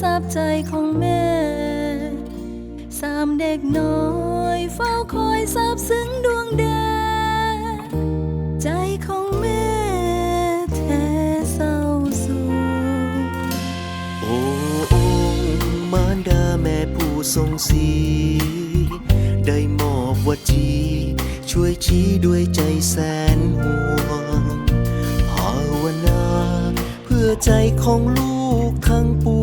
ทราบใจของแม่ สามเด็กน้อยเฝ้าคอยทราบซึ้งดวงแดงใจของแม่แท้เศร้าโศกโอ้องมารดาแม่ผู้ทรงสีได้มอบวัจีช่วยชี้ด้วยใจแสนห่วงภาวนา เพื่อใจของลูกทั้งปวง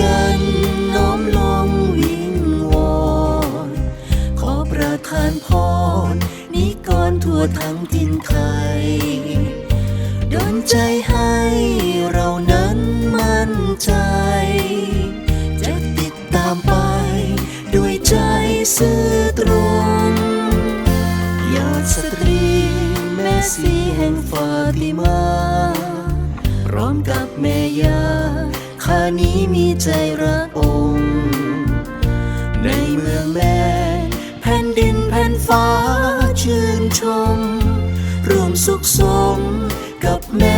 กันน้อมลงวิงวอนขอประทานพรนิกรทั่วทั้งทินไทยดนใจให้เรานั้นมั่นใจ จะติดตามไป ด้วยใจซื่อตรงยอดสตรีแม่สีแห่งฟาติมา พร้อมกับแม่ยา ข้านี้มีใจรักองค์ ในเมืองแม่แผ่นดินแผ่นฟ้าชื่นชมร่วมสุขสมกับแม่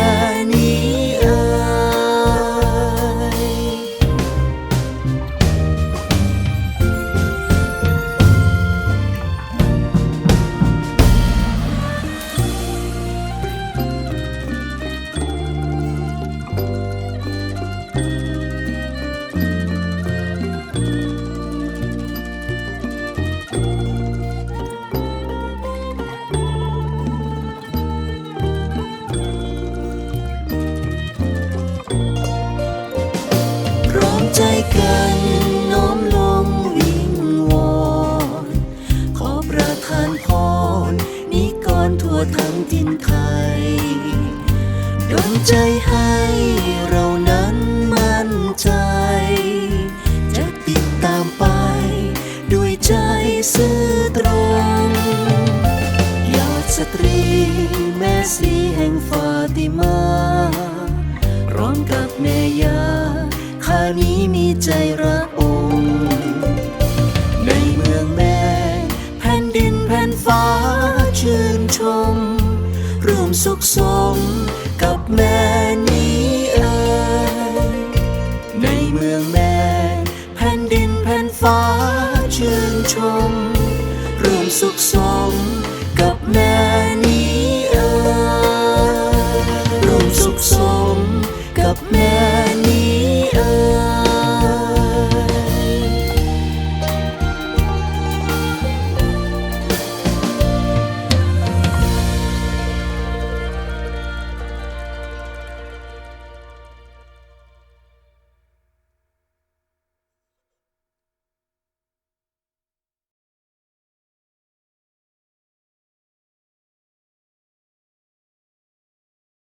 ทั้งทินไทยดนใจให้เรานั้นมั่นใจ จะติดตามไป ด้วยใจซื่อตรง ยอดสตรีแม่สีแห่งฟาติมาพร้อมกับแม่ยาข้านี้มีใจรัก สมกับแม่นี้เอ่ยในเมืองแม่แผ่นดินแผ่นฟ้าชื่นชมร่วมสุขสม